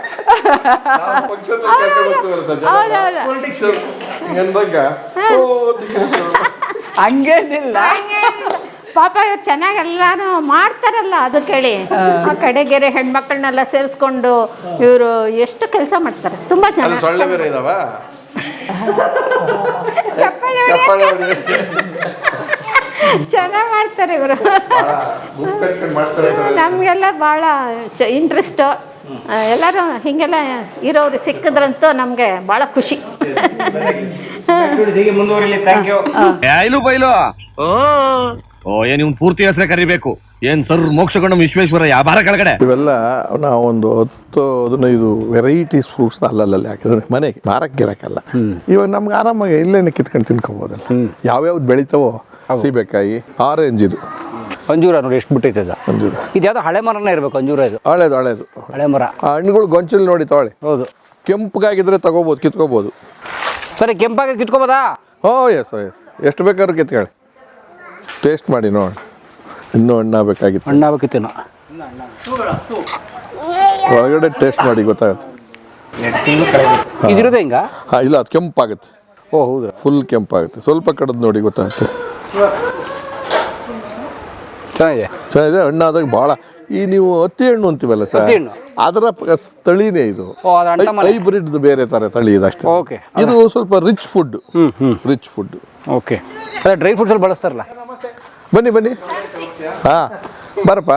ಹಂಗೇನಿಲ್ಲ. ಪಾಪ ಇವ್ರು ಚೆನ್ನಾಗಿ ಎಲ್ಲಾನು ಮಾಡ್ತಾರಲ್ಲ ಅದು ಕೇಳಿ. ಆ ಕಡೆಗೆರೆ ಹೆಣ್ಮಕ್ಳನ್ನೆಲ್ಲ ಸೇರಿಸ್ಕೊಂಡು ಇವರು ಎಷ್ಟು ಕೆಲಸ ಮಾಡ್ತಾರೆ. ತುಂಬಾ ಚೆನ್ನಾಗಿ ಚಪ್ಪಲಿ ಹೊಡಿಯೋಕೆ ಚೆನ್ನಾಗಿ ಮಾಡ್ತಾರೆ ಇವರು. ನಮಗೆಲ್ಲ ಭಾಳ ಇಂಟ್ರೆಸ್ಟ್ ಎಲ್ಲರೂ ಹಿಂಗೆಲ್ಲ ಇರೋರು ಸಿಕ್ಕಿದ್ರಂತೂ ನಮಗೆ ಭಾಳ ಖುಷಿ. ಐಲು ಬೈಲು. ಓ. ಏನ್ ಇವ್ನು ಪೂರ್ತಿ ಹೆಸರೇ ಕರಿಬೇಕು. ಏನ್ ಸರ್ ಮೋಕ್ಷಗೊಂಡ ವಿಶ್ವೇಶ್ವರ ವ್ಯಾಪಾರ ಕೆಳಗಡೆ? ಇವೆಲ್ಲ ನಾವೊಂದು ಹತ್ತು ಹದಿನೈದು ವೆರೈಟೀಸ್ ಫ್ರೂಟ್ಸ್ ಅಲ್ಲಲ್ಲಿ ಹಾಕಿದ್ರೆ ಮನೆಗೆ ಮಾರಕ್ಕೆ ಇರಕ್ಕಲ್ಲ ಇವಾಗ ನಮ್ಗೆ ಆರಾಮಾಗಿ ಇಲ್ಲೇನೆ ಕಿತ್ಕೊಂಡು ತಿನ್ಕೋಬೋದಲ್ಲ. ಯಾವ್ಯಾವ್ದು ಬೆಳಿತಾವೋ ಸೀಬೆಕಾಯಿ ಆರೆಂಜ್ ಇದು. ಅಂಜೂರ ನೋಡಿ ಎಷ್ಟು ಬಿಟ್ಟೈತೆ ಅದು ಅಂಜೂರ. ಇದು ಯಾವ್ದೋ ಹಳೆ ಮರನೇ ಇರಬೇಕು ಅಂಜೂರ ಇದು. ಹಳೇದು ಹಳೇದು. ಹಳೆ ಮರ. ಆ ಹಣ್ಣುಗಳು ಗೊಂಚಲು ನೋಡಿ ತೊಗೊಳ್ಳಿ ಹೌದು. ಕೆಂಪಗಾಗಿದ್ರೆ ತಗೋಬೋದು ಕಿತ್ಕೋಬೋದು. ಸರಿ ಕೆಂಪಾಗಿ ಕಿತ್ಕೋಬೋದಾ? ಓ ಎಸ್ ಎಸ್ ಎಷ್ಟು ಬೇಕಾದ್ರೂ ಕಿತ್ಕೊಳ್ಳಿ ಟೇಸ್ಟ್ ಮಾಡಿ ನೋಡಿ. ಇನ್ನೂ ಹಣ್ಣಾಗಬೇಕಾಗಿತ್ತು. ಹಣ್ಣಾಗಬೇಕಿತ್ತೇನೋ ಒಳಗಡೆ ಟೇಸ್ಟ್ ಮಾಡಿ ಗೊತ್ತಾಗುತ್ತೆ. ಇದಿರೋದೇ ಹಿಂಗ? ಹಾಂ ಇಲ್ಲ ಅದು ಕೆಂಪಾಗುತ್ತೆ. ಓ ಹೌದು. ಫುಲ್ ಕೆಂಪಾಗುತ್ತೆ. ಸ್ವಲ್ಪ ಕಡದ್ ನೋಡಿ ಗೊತ್ತಾಗುತ್ತೆ. ಚೆನ್ನಾಗಿದೆ. ಚೆನ್ನಾಗಿದೆ. ಹಣ್ಣಾದಾಗ ಭಾಳ ಈ ನೀವು ಹತ್ತಿ ಹಣ್ಣು ಅಂತೀವಲ್ಲ ಸರ್? ಅದರ ತಳಿನೇ ಇದು. ಹೈಬ್ರಿಡ್ ಬೇರೆ ತರ ತಳಿ ಇದಷ್ಟೇ ಓಕೆ. ಇದು ಸ್ವಲ್ಪ rich food rich food okay. ಅದೇ ಡ್ರೈ ಫ್ರೂಟ್ಸ್ ಅಲ್ಲಿ ಬಳಸ್ತಾರಲ್ಲ? ಬನ್ನಿ ಬನ್ನಿ. ಹಾ ಬರಪ್ಪ.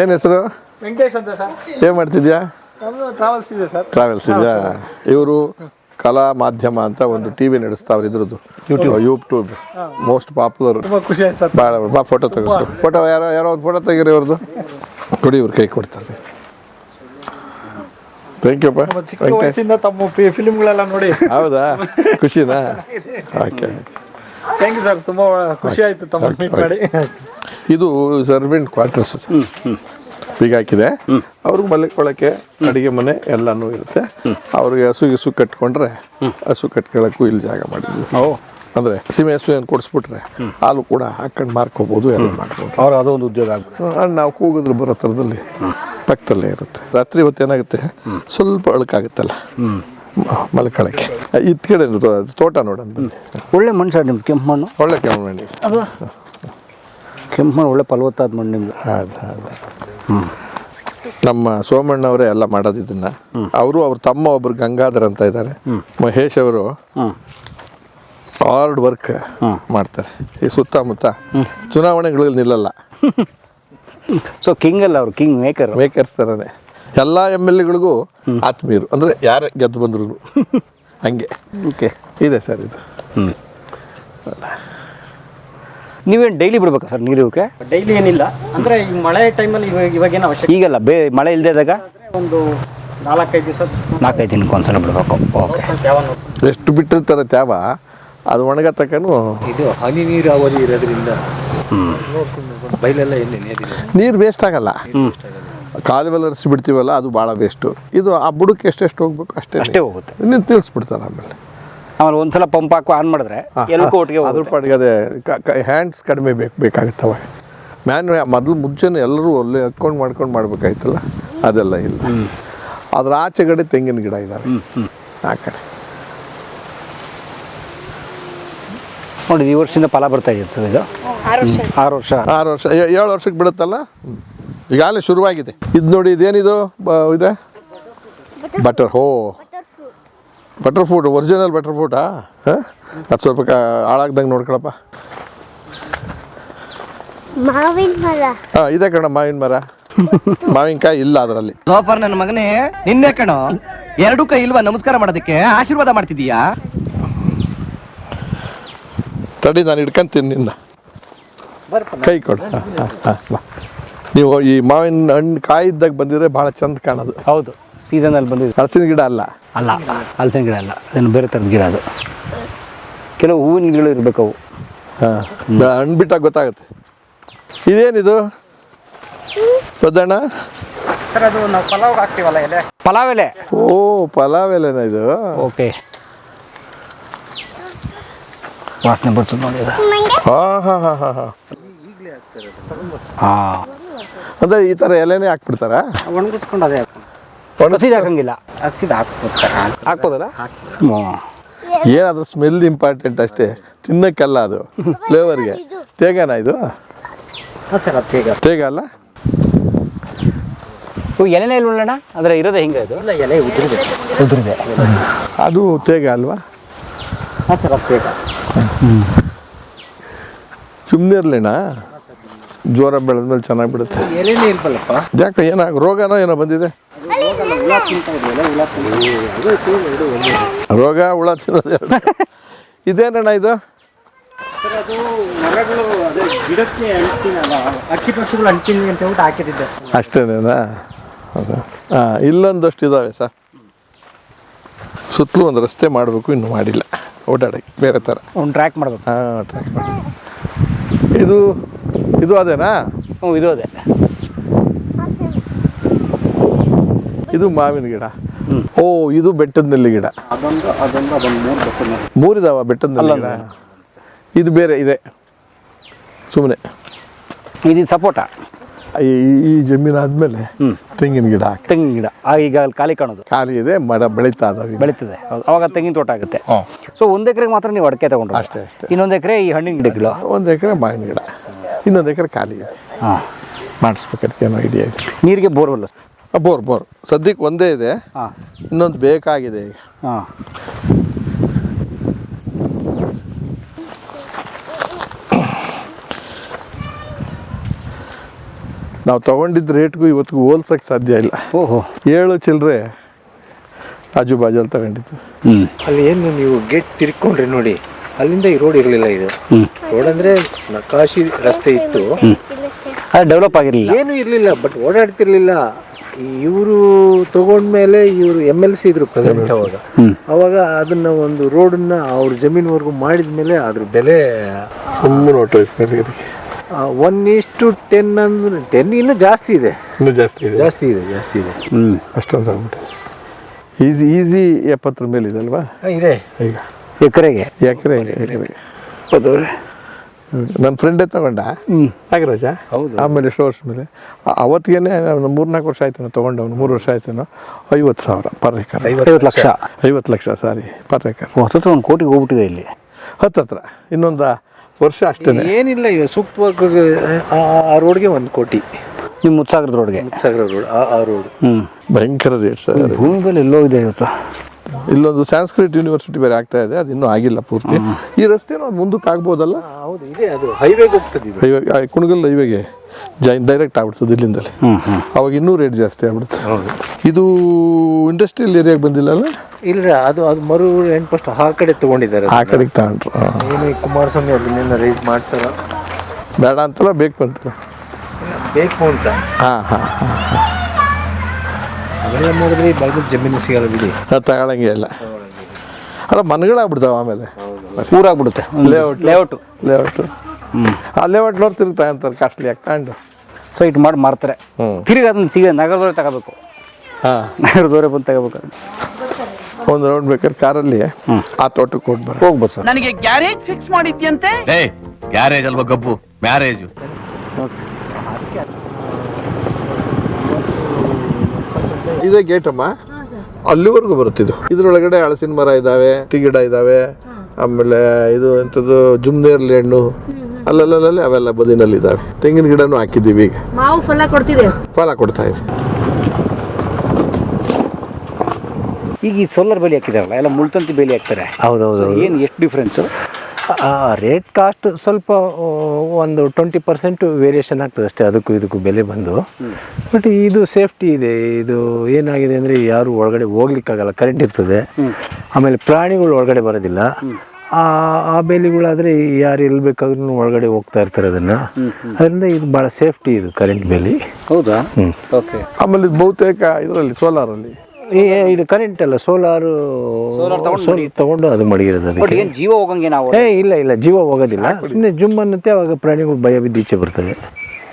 ಏನ್ ಹೆಸರು? ವೆಂಕಟೇಶ್ ಅಂತ ಸರ್. ಏನ್ ಮಾಡ್ತಿದ್ಯಾ? ಟ್ರಾವೆಲ್ಸ್ ಇದೆ ಸರ್. ಟ್ರಾವೆಲ್ಸ್ ಇದೆಯಾ? ಇವರು ಕಲಾ ಮಾಧ್ಯಮ ಅಂತ ಒಂದು ಟಿವಿ ನಡೆಸ್ತಾವ್ರ ಇದ್ರದ್ದು. ಯೂಟ್ಯೂಬ್ ಯೂಟ್ಯೂಬ್ ಮೋಸ್ಟ್ ಪಾಪ್ಯುಲರ್ ತುಂಬಾ ಖುಷಿ ಆಯ್ತು ಸರ್ ಭಾಳ ಬಾ ಫೋಟೋ ತೆಗೆಸ್ಕೊ. ಫೋಟೋ ಯಾರೋ ಯಾರೋ ಒಂದು ಫೋಟೋ ತೆಗೀರಿ ಅವ್ರದ್ದು ಕೊಡಿ ಇವ್ರ ಕೈ ಕೊಡ್ತಾರೆ. ಥ್ಯಾಂಕ್ ಯು ತಮ್ಮ ಫಿಲ್ಮ್ಗಳೆಲ್ಲ ನೋಡಿ. ಹೌದಾ? ಖುಷಿನಾ? ಓಕೆ ಥ್ಯಾಂಕ್ ಯು ಸರ್ ತುಂಬಾ ಖುಷಿ ಆಯ್ತು ತಮ್ಮ ಮೀಟ್ ಮಾಡಿ ಇದು ಸರ್ವೆಂಟ್ ಕ್ವಾರ್ಟರ್ಸ್ ಈಗ ಹಾಕಿದೆ ಅವ್ರಿಗೆ ಮಲ್ಕೊಳ್ಳೋಕ್ಕೆ ಅಡಿಗೆ ಮನೆ ಎಲ್ಲನೂ ಇರುತ್ತೆ. ಅವ್ರಿಗೆ ಹಸು ಗಿಸು ಕಟ್ಕೊಂಡ್ರೆ ಹಸು ಕಟ್ಕೊಳ್ಳೋಕ್ಕೂ ಇಲ್ಲಿ ಜಾಗ ಮಾಡಿದ್ವಿ ಅಂದ್ರೆ ಸೀಮೆ ಹಸು ಏನು ಕೊಡಿಸ್ಬಿಟ್ರೆ ಹಾಲು ಕೂಡ ಹಾಕೊಂಡು ಮಾರ್ಕೋಬಹುದು ಎಲ್ಲ ಮಾಡ್ಬೋದು. ಅವ್ರು ಅದೋ ಒಂದು ಉದ್ಯೋಗ ಆಗ್ಬೋದು ನಾವು ಕೂಗಿದ್ರೆ ಬರೋ ಥರದಲ್ಲಿ ಪಕ್ಕದಲ್ಲೇ ಇರುತ್ತೆ. ರಾತ್ರಿ ಹೊತ್ತು ಏನಾಗುತ್ತೆ? ಸ್ವಲ್ಪ ಅಳಕಾಗುತ್ತಲ್ಲ? ಮ- ಇತ್ಕಡೆ ಇದ್ ಕಡೆ ಇರುತ್ತೆ, ಅದು ತೋಟ ನೋಡೋಣ ಒಳ್ಳೆ ಮಣ್ಣು ಸರ್ ನಿಮ್ದು ಕೆಂಪು ಮಣ್ಣು? ಒಳ್ಳೆ ಕೆಂಪು ಮಣ್ಣು. ಕೆಂಪು ಮಣ್ಣು ಒಳ್ಳೆ ಫಲವತ್ತಾದ ಮಣ್ಣು ನಿಮ್ದು. ಹೌದು ಹೌದು. ನಮ್ಮ ಸೋಮಣ್ಣವರೇ ಎಲ್ಲ ಮಾಡೋದು ಇದನ್ನ. ಅವರು ಅವ್ರ ತಮ್ಮ ಒಬ್ರು ಗಂಗಾಧರ್ ಅಂತ ಇದ್ದಾರೆ. ಮಹೇಶ್ ಅವರು ಹಾರ್ಡ್ ವರ್ಕ್ ಮಾಡ್ತಾರೆ. ಈ ಸುತ್ತಮುತ್ತ ಚುನಾವಣೆಗಳಲ್ಲಿ ನಿಲ್ಲಲ್ಲ. ಸೊ ಕಿಂಗ್ ಅಲ್ಲ ಅವರು ಕಿಂಗ್ ಮೇಕರ್ ಮೇಕರ್ಸ್ ತರನೇ. ಎಲ್ಲ ಎಂ ಎಲ್ ಎಗಳಿಗೂ ಆತ್ಮೀಯರು. ಅಂದರೆ ಯಾರೇ ಗೆದ್ದು ಬಂದ್ರು ಹಂಗೆ. ಓಕೆ ಇದೆ ಸರ್ ಇದು. ನೀವೇನು ಡೈಲಿ ಬಿಡ್ಬೇಕಾ ಸರ್ ನೀರು ಇವಕ್ಕೆ ಡೈಲಿ ಏನಿಲ್ಲ. ಅಂದ್ರೆ ಈ ಮಳೆ ಟೈಮಲ್ಲಿ ಇವಾಗ ಇವಾಗೇನು ಅವಶ್ಯಕ ಈಗಲ್ಲ ಬೇ ಮಳೆ ಇಲ್ಲದೆ ಇದ್ದಾಗ? ಒಂದು ನಾಲ್ಕೈದು ದಿವಸ ನಾಲ್ಕೈದು ದಿನಕ್ಕೆ ಒಂದ್ಸಲ ಬಿಡಬೇಕು. ಓಕೆ ಎಷ್ಟು ಬಿಟ್ಟಿರ್ತಾರೆ ತ್ಯಾವ? ಅದು ಒಣಗತಕ್ಕನು ಇದು ಹನಿ ನೀರಾವರಿ ಇರೋದ್ರಿಂದ ಬೈಲೆಲ್ಲ ಎಲ್ಲಿ ನೀರಿದೆ ನೀರು ವೇಸ್ಟ್ ಆಗಲ್ಲ. ಕಾಲುವೆಲ್ಲ ಹರಿಸಿ ಬಿಡ್ತೀವಲ್ಲ ಅದು ಭಾಳ ವೇಸ್ಟು ಇದು ಆ ಬುಡಕ್ಕೆ ಎಷ್ಟೆಷ್ಟು ಹೋಗ್ಬೇಕು ಅಷ್ಟೇ ಅಷ್ಟೇ ಹೋಗುತ್ತೆ. ನಿಂತು ನಿಲ್ಲಿಸ್ಬಿಡ್ತಾರೆ ಆಮೇಲೆ. ಆಮೇಲೆ ಒಂದ್ಸಲ ಪಂಪ್ ಹಾಕೋ ಆನ್ ಮಾಡಿದ್ರೆ ಎಲ್ಲಕ್ಕೂ ಒಟ್ಟಿಗೆ ಅದ್ರ ಪಾಡಿಗೆ ಪಾಟಿಗೆ ಅದೇ ಹ್ಯಾಂಡ್ಸ್ ಕಡಿಮೆ ಬೇಕು ಬೇಕಾಗತ್ತವೆ ಮ್ಯಾನ್ ಮೊದಲು ಮುಂಚೆನೇ ಎಲ್ಲರೂ ಅಲ್ಲಿ ಹಾಕೊಂಡು ಮಾಡ್ಕೊಂಡು ಮಾಡ್ಬೇಕಾಯ್ತಲ್ಲ? ಅದೆಲ್ಲ ಇಲ್ಲ. ಅದ್ರ ಆಚೆಗಡೆ ತೆಂಗಿನ ಗಿಡ ಇದ್ದಾವೆ ಆ ಕಡೆ. ನೋಡಿ ಈ ವರ್ಷದಿಂದ ಫಲ ಬರ್ತಾ ಇದೆ ಸರ್ ಇದು? ಆರು ವರ್ಷ. ಆರು ವರ್ಷ. ಏಳು ವರ್ಷಕ್ಕೆ ಬಿಡುತ್ತಲ್ಲ. ಈಗಾಗಲೇ ಶುರುವಾಗಿದೆ. ಇದು ನೋಡಿ ಇದೇನಿದು? ಬ- ಇದೆ? ಬಟರ್ ಹೋ. ಬಟರ್ ಫ್ರೂಟ್ ಒರಿಜಿನಲ್ ಬಟರ್ ಫ್ರೂಟಾ ಅದು ಸ್ವಲ್ಪ ಹಾಳಾಗ್ದಂಗೆ ನೋಡ್ಕೊಳಪ್ಪ. ಮಾವಿನ ಮರ. ಹಾಂ ಇದೆ ಕಣ ಮಾವಿನ ಮರ. ಮಾವಿನಕಾಯಿ ಇಲ್ಲ ಅದರಲ್ಲಿ. ಲೋಪರ್ ನನ್ನ ಮಗನೇ ನಿನ್ನೆ ಕಣೋ ಎರಡು ಕೈ ಇಲ್ವಾ ನಮಸ್ಕಾರ ಮಾಡೋದಕ್ಕೆ? ಆಶೀರ್ವಾದ ಮಾಡ್ತಿದ್ದೀಯಾ? ತಡಿ ನಾನು ಹಿಡ್ಕೊಂತೀನಿ ನಿನ್ನ. ಕೈ ಕೊಡು. ಹಾಂ ಹಾಂ ಹಾಂ ನೀವು ಈ ಮಾವಿನ ಹಣ್ಣು ಕಾಯಿ ಇದ್ದಾಗ ಬಂದಿದ್ರೆ ಭಾಳ ಚಂದ ಕಾಣೋದು. ಹೌದು. ಸೀಸನಲ್ಲಿ ಬಂದಿದೆ ಹಲಸಿನ ಗಿಡ ಅಲ್ಲ? ಅಲ್ಲ ಹಲಸಿನ ಗಿಡ ಅಲ್ಲ. ಅದನ್ನು ಬೇರೆ ಥರದ ಗಿಡ ಅದು. ಕೆಲವು ಹೂವಿನ ಗಿಡಗಳು ಇರಬೇಕು ಅವು. ಹಾಂ. ಹಣ್ಣು ಬಿಟ್ಟಾಗ ಗೊತ್ತಾಗುತ್ತೆ. ಇದೇನಿದು? ದೊಡ್ಡಣ್ಣ ಸರ್ ಅದು ನಾವು ಪಲಾವ್ ಹಾಕ್ತೀವಲ್ಲ ಎಲೆ? ಪಲಾವ್ ಎಲೆ? ಓ ಪಲಾವ್ ಎಲೆನ ಇದು? ಓಕೆ. ವಾಸನೆ ಬರ್ತದೆ ನೋಡಿ ಅದು. ಹಾಂ ಹಾಂ ಹಾಂ ಹಾಂ ಹಾಂ. ಹಾಂ. ಅಂದರೆ ಈ ಥರ ಎಲೆನೇ ಹಾಕ್ಬಿಡ್ತಾರಾ? ಒಣಗಿಸ್ಕೊಂಡು ಅದೇ ಹಸಿದು ಹಾಕಂಗಿಲ್ಲ ಹಸಿದು ಹಾಕ್ಬೋದು ಸರ್ ಹಾಕ್ಬೋದಲ್ಲ ಏನಾದರೂ ಸ್ಮೆಲ್ ಇಂಪಾರ್ಟೆಂಟ್ ಅಷ್ಟೇ. ತಿನ್ನಕ್ಕಲ್ಲ ಅದು. ಫ್ಲೇವರ್ಗೆ ತೇಗನಾ ಇದು. ಹಾಂ ಸರ್ ಅದು ತೇಗ. ಅಲ್ಲ? ಇವು ಎಲೆನೇ ಇಲ್ಲ ಉಳ್ಳಣ್ಣ? ಅಂದರೆ ಇರೋದೇ ಹಿಂಗೆ ಅದು. ಇಲ್ಲ ಎಲೆ ಉದುರಿದೆ. ಉದುರಿದೆ. ಅದು ತೇಗ ಅಲ್ವಾ? ಹಾಂ ಸರ್ ಅದು ಹೇಗೆ ಸುಮ್ಮನೆ ಇರಲಿಣ ಜ್ವರ ಬೆಳೆದ್ಮೇಲೆ ಚೆನ್ನಾಗಿ ಬಿಡುತ್ತೆ. ಎಲೆನೇ ಇಲ್ವಲ್ಲಪ್ಪ? ಯಾಕೆ ಏನಾಗ ರೋಗನೋ ಏನೋ ಬಂದಿದೆ? ರೋಗ ಹುಳ ತಿನ್ನೋದು ಇದೇನಣ್ಣ ಇದು? ಅಷ್ಟೇ ಅಷ್ಟೇನೇನಾ? ಹಾಂ ಇಲ್ಲೊಂದಷ್ಟು ಇದಾವೆ ಸರ್. ಸುತ್ತಲೂ ಒಂದು ರಸ್ತೆ ಮಾಡಬೇಕು ಇನ್ನು ಮಾಡಿಲ್ಲ. ಓಡಾಡಕ್ಕೆ ಬೇರೆ ಥರ. ಒಂದು ಟ್ರ್ಯಾಕ್ ಮಾಡಬೇಕು. ಹಾಂ ಟ್ರ್ಯಾಕ್ ಮಾಡಿ ಇದು ಇದು ಅದೇನಾ? ಹ್ಞೂ ಇದು ಅದೇ. ಇದು ಮಾವಿನ ಗಿಡ. ಓ ಇದು ಬೆಟ್ಟದ ನೆಲ್ಲಿ ಗಿಡ. ಅದೊಂದು ಅದೊಂದು ಅದೊಂದು ಮೂರು ಬರ್ತದೆ ಮೂರಿದಾವ ಬೆಟ್ಟದ ನೆಲ್ಲಿ ಗಿಡ? ಇದು ಬೇರೆ ಇದೆ. ಸುಮ್ಮನೆ ಇದು ಸಪೋಟ? ಈ ಈ ಜಮೀನು ಆದಮೇಲೆ ತೆಂಗಿನ ಗಿಡ ತೆಂಗಿನ ಗಿಡ. ಆ ಈಗ ಅಲ್ಲಿ ಖಾಲಿ ಕಾಣೋದು. ಖಾಲಿ ಇದೆ ಮರ ಬೆಳೀತಾ ಇದಾವೆ ಬೆಳೀತದೆ. ಅವಾಗ ತೆಂಗಿನ ತೋಟ ಆಗುತ್ತೆ. ಸೊ ಒಂದು ಎಕರೆಗೆ ಮಾತ್ರ ನೀವು ಅಡಿಕೆ ತಗೊಂಡ್ರು ಅಷ್ಟೇ ಅಷ್ಟೇ. ಇನ್ನೊಂದು ಎಕರೆ ಈ ಹಣ್ಣಿನ ಗಿಡಗಳು ಒಂದು ಎಕರೆ ಮಾವಿನ ಗಿಡ. ಇನ್ನೊಂದು ಎಕರೆ ಖಾಲಿ ಇದೆ. ಹಾಂ. ಮಾಡಿಸ್ಬೇಕಂತ ಏನೋ ಐಡಿಯಾ ಇದೆ. ನೀರಿಗೆ ಬೋರ್ವೆಲ್ ಬೋರ್ ಬೋರ್. ಸದ್ಯಕ್ಕೆ ಒಂದೇ ಇದೆ. ಹಾಂ. ಇನ್ನೊಂದು ಬೇಕಾಗಿದೆ ಈಗ. ಹಾಂ. ನಾವು ತಗೊಂಡಿದ್ದ ರೇಟ್ಗೂ ಇವತ್ತಿಗೂ ಹೋಲ್ಸಕ್ಕೆ ಸಾಧ್ಯ ಇಲ್ಲ. ಓಹೋ. ಏಳು ಚಿಲ್ಲರೆ ಆಜು ಬಾಜಲ್ಲಿ ತಗೊಂಡಿದ್ದು. ಹ್ಞೂ ಅಲ್ಲಿ ಏನು ನೀವು ಗೇಟ್ ತಿರ್ಕೊಂಡ್ರಿ ನೋಡಿ ಅಲ್ಲಿಂದ ಈ ರೋಡ್ ಇರಲಿಲ್ಲ ಇದು. ಹ್ಞೂ ರೋಡ್ ಅಂದ್ರೆ ನಕಾಶಿ ರಸ್ತೆ ಇತ್ತು. ಅದು ಡೆವಲಪ್ ಆಗಿರಲಿಲ್ಲ. ಏನು ಇರಲಿಲ್ಲ ಬಟ್ ಓಡಾಡ್ತಿರ್ಲಿಲ್ಲ. ಇವರು ತಗೊಂಡ್ಮೇಲೆ ಇವರು ಎಂ ಎಲ್ ಸಿ ಇದ್ರು ಪ್ರೆಸೆಂಟ್ ಅವಾಗ. ಅವಾಗ ಅದನ್ನ ಒಂದು ರೋಡನ್ನ ಅವ್ರ ಜಮೀನ್ವರೆಗೂ ಮಾಡಿದ ಮೇಲೆ ಅದ್ರ ಬೆಲೆ ಒನ್ ಇಷ್ಟು ಟೆನ್ ಅಂದ್ರೆ ಟೆನ್ ಇನ್ನೂ ಜಾಸ್ತಿ ಇದೆ. ಇನ್ನೂ ಜಾಸ್ತಿ ಇದೆ. ಜಾಸ್ತಿ ಇದೆ ಜಾಸ್ತಿ ಇದೆ. ಹ್ಞೂ ಅಷ್ಟೊಂದು ಆಗ್ಬಿಟ್ಟು. ಈಸಿ ಈಸಿ ಎಪ್ಪತ್ತರ ಮೇಲೆ ಇದೆ ಅಲ್ವಾ ಇದೆ. ಈಗ. ಎಕರೆಗೆ. ಎಕರೆ ನನ್ನ ಫ್ರೆಂಡೇ ತಗೊಂಡ. ನಾಗರಾಜ? ಹೌದು. ಆಮೇಲೆ ಎಷ್ಟು ವರ್ಷ ಮೇಲೆ. ಆ- ಅವತ್ತಿಗೇನೆ ಅವ್ನು ಮೂರ್ನಾಲ್ಕು ವರ್ಷ ಆಯ್ತಾನೆ ತೊಗೊಂಡವನು ಮೂರು ವರ್ಷ ಆಯ್ತು ಐವತ್ತು ಸಾವಿರ ಪರ್ ಏಕರ್ ಐವತ್ತು ಲಕ್ಷ. ಐವತ್ತು ಲಕ್ಷ ಸಾರಿ ಪರ್ ಏಕರ್ ಹತ್ತತ್ರ ಒಂದು ಕೋಟಿಗೆ ಹೋಗ್ಬಿಟ್ಟಿದೆ ಇಲ್ಲಿ. ಹತ್ತತ್ರ. ಇನ್ನೊಂದು ವರ್ಷ ಅಷ್ಟೇ ಏನಿಲ್ಲ ಈಗ ಸೂಕ್ತವಾಗಿ ಆ- ಆ ರೋಡ್ಗೆ ಒಂದು ಕೋಟಿ. ನಿಮ್ಮ ಮುತ್ಸಾಗರದ ರೋಡ್ಗೆ ಸಾಗರ ರೋಡ್ ಆ ಆ ರೋಡ್ ಹ್ಞೂ ಭಯಂಕರ ರೇಟ್ ಸರ್ ಭೂಮಿ ಮೇಲೆ ಎಲ್ಲೋ ಇದೆ ಇವತ್ತು. ಇಲ್ಲೊಂದು ಸಂಸ್ಕೃತ್ ಯೂನಿವರ್ಸಿಟಿ ಬೇರೆ ಆಗ್ತಾ ಇದೆ ಅದು ಇನ್ನೂ ಆಗಿಲ್ಲ ಪೂರ್ತಿ. ಈ ರಸ್ತೆನೂ ಅದು ಮುಂದಕ್ಕೆ ಆಗ್ಬೋದಲ್ಲ? ಹೌದು ಇದೆ ಅದು ಹೈವೇಗೆ ಹೋಗ್ತದೆ ಇದು. ಹೈವೇ ಆ ಕುಣಗಲ್ ಹೈವೇಗೆ ಜೈ ಡೈರೆಕ್ಟ್ ಆಗ್ಬಿಡ್ತದೆ ಇಲ್ಲಿಂದಲೇ. ಅವಾಗ ಇನ್ನೂ ರೇಟ್ ಜಾಸ್ತಿ ಆಗ್ಬಿಡುತ್ತೆ. ಇದು ಇಂಡಸ್ಟ್ರಿಯಲ್ ಏರಿಯಾಗೆ ಬಂದಿಲ್ಲಲ್ಲ ಇಲ್ಲ ಅದು ಅದು ಮರು ಎಂಟು ಫಸ್ಟ್ ಆ ಕಡೆ ತಗೊಂಡಿದ್ದಾರೆ ಆ. ಕಡೆಗೆ ತಗೊಂಡ್ರು. ಏನು ಈ ಕುಮಾರಸ್ವಾಮಿ ಅದನ್ನೇನು ರೈಸ್ ಮಾಡ್ತಾರ? ಬೇಡ ಅಂತಲ್ಲ ಬೇಕು ಅಂತಲ್ಲ. ಬೇಕು ಅಂತ. ಹಾಂ ಹಾಂ. ಅವೆಲ್ಲ ನೋಡಿದ್ರೆ ಈ ಜಮೀನು ಸಿಗಲ್ಲ ಬಿಡಿ ಹಾಂ ತಗೊಳಂಗೆ ಇಲ್ಲ. ಅಲ್ಲ ಮನೆಗಳಾಗ್ಬಿಡ್ತಾವೆ ಆಮೇಲೆ. ಊರಾಗ್ಬಿಡುತ್ತೆ. ಲೇಔಟ್ ಲೇಔಟು ಲೇಔಟ್ ಆ ಲೇಔಟ್ ನೋಡಿ ತಿರುಗ್ತಾ ಅಂತಾರೆ ಕಾಸ್ಟ್ಲಿ ಆಗ್ತಾಂಡು ಸೈಟ್ ಮಾಡಿ ಮಾರ್ತಾರೆ. ತಿರ್ಗಿ ಅದನ್ನ ಸಿಗ ನಗರದವ್ರೆ ತಗೋಬೇಕು. ಹಾಂ. ನಗರದವ್ರೆ ಬಂದು ತಗೋಬೇಕು. ಒಂದು ರೌಂಡ್ ಬೇಕಾದ್ರೆ ಕಾರಲ್ಲಿ ಆ ತೋಟಕ್ಕೆ ಹೋಗಿ ಬರ ಹೋಗ್ಬೋದು ಸರ್. ನನಗೆ ಗ್ಯಾರೇಜ್ ಫಿಕ್ಸ್ ಮಾಡಿದ್ಯಂತೆ? ಏ ಗ್ಯಾರೇಜ್ ಅಲ್ವಾ ಗಬ್ಬು? ಮ್ಯಾರೇಜು. ಇದೇ ಗೇಟ್ ಅಮ್ಮ. ಅಲ್ಲಿವರೆಗೂ ಬರುತ್ತಿದ್ದು ಇದ್ರೊಳಗಡೆ ಹಳಸಿನ ಮರ ಇದಾವೆ ತಿಗಿಡ ಗಿಡ ಇದಾವೆ ಆಮೇಲೆ ಇದು ಎಂಥದ್ದು ಜುಮ್ನೇರ್ಲಿ ಹಣ್ಣು. ಅಲ್ಲಲ್ಲಲ್ಲಿ ಅವೆಲ್ಲ ಬದಿನಲ್ಲಿ ಇದಾವೆ. ತೆಂಗಿನ ಗಿಡನೂ ಹಾಕಿದ್ದೀವಿ ಈಗ. ಮಾವು ಫಲ ಕೊಡ್ತಿದೆ? ಫಲ ಕೊಡ್ತಾ ಇದೆ. ಈಗ ಈ ಸೋಲಾರ್ ಬೇಲಿ ಹಾಕಿದಾರಲ್ಲ ಎಲ್ಲ ಮುಳ್ತಂತಿ ಬೇಲಿ ಹಾಕ್ತಾರೆ. ಹೌದೌದು ಏನು ಎಷ್ಟು ಡಿಫ್ರೆನ್ಸು ರೇಟ್ ಕಾಸ್ಟ್ ಸ್ವಲ್ಪ ಒಂದು ಟ್ವೆಂಟಿ ಪರ್ಸೆಂಟ್ ವೇರಿಯೇಷನ್ ಆಗ್ತದೆ ಅಷ್ಟೇ ಅದಕ್ಕೂ ಇದಕ್ಕೂ ಬೆಲೆ ಬಂದು. ಬಟ್ ಇದು ಸೇಫ್ಟಿ ಇದೆ ಇದು ಏನಾಗಿದೆ ಅಂದರೆ ಯಾರು ಒಳಗಡೆ ಹೋಗ್ಲಿಕ್ಕಾಗಲ್ಲ ಕರೆಂಟ್ ಇರ್ತದೆ. ಆಮೇಲೆ ಪ್ರಾಣಿಗಳು ಒಳಗಡೆ ಬರೋದಿಲ್ಲ. ಆ ಆ ಬೇಲಿಗಳಾದರೆ ಯಾರು ಎಲ್ಲಿ ಬೇಕಾದ್ರೂ ಒಳಗಡೆ ಹೋಗ್ತಾ ಇರ್ತಾರೆ ಅದನ್ನು. ಅದರಿಂದ ಇದು ಭಾಳ ಸೇಫ್ಟಿ ಇದು ಕರೆಂಟ್ ಬೇಲಿ. ಹೌದಾ? ಓಕೆ ಆಮೇಲೆ ಇದು ಬಹುತೇಕ ಇದರಲ್ಲಿ ಸೋಲಾರಲ್ಲಿ ಈ ಇದು ಕರೆಂಟ್ ಅಲ್ಲ ಸೋಲಾರು ತಗೊಂಡು ಅದು ಮಡಗಿರೋದು ಬಟ್ ಅದಕ್ಕೆ ಏನು ಜೀವ ಹೋಗಂಗೆ ನಾವು ಏ ಇಲ್ಲ ಇಲ್ಲ ಜೀವ ಹೋಗೋದಿಲ್ಲ. ಸುಮ್ಮನೆ ಜುಮ್ ಅನ್ನತ್ತೆ ಅವಾಗ ಪ್ರಾಣಿಗಳು ಭಯ ಬಿದ್ದು ಈಚೆ ಬರ್ತದೆ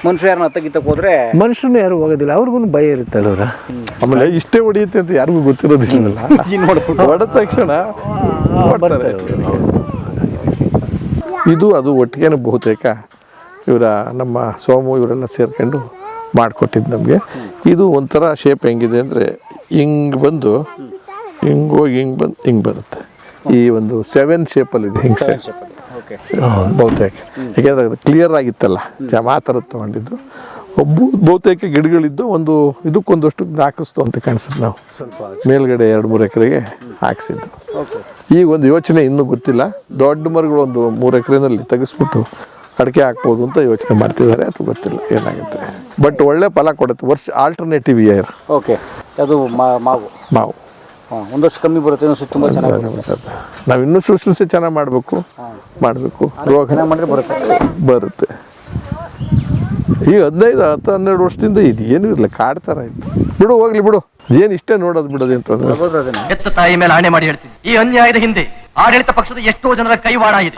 ಮನುಷ್ಯ ಯಾರನ್ನ ಹತ್ತಗಿತ್ತಕ್ಕೆ ಹೋದ್ರೆ ಮನುಷ್ಯನು ಯಾರು ಹೋಗೋದಿಲ್ಲ ಅವ್ರಿಗೂ ಭಯ ಇರುತ್ತೆ ಅವ್ರ? ಆಮೇಲೆ ಇಷ್ಟೇ ಹೊಡಿಯುತ್ತೆ ಅಂತ ಯಾರಿಗೂ ಗೊತ್ತಿರೋದಿಲ್ಲ. ಹೊಡೆದ ತಕ್ಷಣ. ಇದು ಅದು ಒಟ್ಟಿಗೆ ಬಹುತೇಕ. ಇವರ ನಮ್ಮ ಸೋಮು ಇವರೆಲ್ಲ ಸೇರ್ಕೊಂಡು ಮಾಡಿಕೊಟ್ಟಿದ್ದು ನಮಗೆ. ಇದು ಒಂಥರ ಶೇಪ್ ಹೆಂಗಿದೆ ಅಂದರೆ ಹಿಂಗೆ ಬಂದು ಹಿಂಗೆ ಹೋಗಿ ಹಿಂಗೆ ಬಂದು ಹಿಂಗೆ ಬರುತ್ತೆ. ಈ ಒಂದು ಸೆವೆನ್ ಶೇಪಲ್ಲಿದೆ ಹಿಂಗೆ ಸೆವೆನ್ ಬಹುತೇಕ. ಯಾಕೆಂದರೆ ಅದು ಕ್ಲಿಯರ್ ಆಗಿತ್ತಲ್ಲ ಜಮ ಆ ಥರದ್ದು ತೊಗೊಂಡಿದ್ದು. ಒಬ್ಬ ಬಹುತೇಕ ಗಿಡಗಳಿದ್ದು ಒಂದು ಇದಕ್ಕೊಂದಷ್ಟು ಹಾಕಿಸ್ತು ಅಂತ ಕಾಣಿಸುತ್ತೆ ನಾವು. ಮೇಲ್ಗಡೆ ಎರಡು ಮೂರು ಎಕರೆಗೆ ಹಾಕ್ಸಿದ್ದು. ಈಗ ಒಂದು ಯೋಚನೆ ಇನ್ನೂ ಗೊತ್ತಿಲ್ಲ. ದೊಡ್ಡ ಮರಗಳು ಒಂದು ಮೂರು ಎಕರೆನಲ್ಲಿ ತೆಗೆಸ್ಬಿಟ್ಟು ಅಡಿಕೆ ಹಾಕ್ಬೋದು ಅಂತ ಯೋಚನೆ ಮಾಡ್ತಿದ್ದಾರೆ ಅದು ಗೊತ್ತಿಲ್ಲ ಏನಾಗುತ್ತೆ. ಬಟ್ ಒಳ್ಳೆ ಫಲ ಕೊಡುತ್ತೆ ವರ್ಷ ಆಲ್ಟರ್ನೇಟಿವ್ ಇಯರ್ ಓಕೆ ಅದು ಮಾವು. ಮಾವು. ಹಾಂ ಒಂದಷ್ಟು ಕಮ್ಮಿ ಬರುತ್ತೆ ಇನ್ನೊಂದು ತುಂಬ ಚೆನ್ನಾಗಿ ನಾವು ಇನ್ನೂ ಶುಶ್ರೂಷೆ ಚೆನ್ನಾಗಿ ಮಾಡಬೇಕು ಮಾಡಬೇಕು. ರೋಗ ಮಾಡಿದ್ರೆ ಬರುತ್ತೆ. ಬರುತ್ತೆ. ಈ ಹದಿನೈದು ಹತ್ತು ಹನ್ನೆರಡು ವರ್ಷದಿಂದ ಇದು ಏನೂ ಇರಲಿಲ್ಲ ಕಾಡ್ತಾರ ಇತ್ತು. ಬಿಡು ಹೋಗ್ಲಿ ಬಿಡು. ಏನು ಇಷ್ಟೇ ನೋಡೋದು ಬಿಡೋದು ಅಂತಂದ್ರೆ ಎತ್ತ ತಾಯಿ ಮೇಲೆ ಆಣೆ ಮಾಡಿ ಹೇಳ್ತೀನಿ. ಈ ಅನ್ಯಾಯದ ಹಿಂದೆ ಆಡಳಿತ ಪಕ್ಷದ ಎಷ್ಟೋ ಜನರ ಕೈವಾಡ ಇದೆ.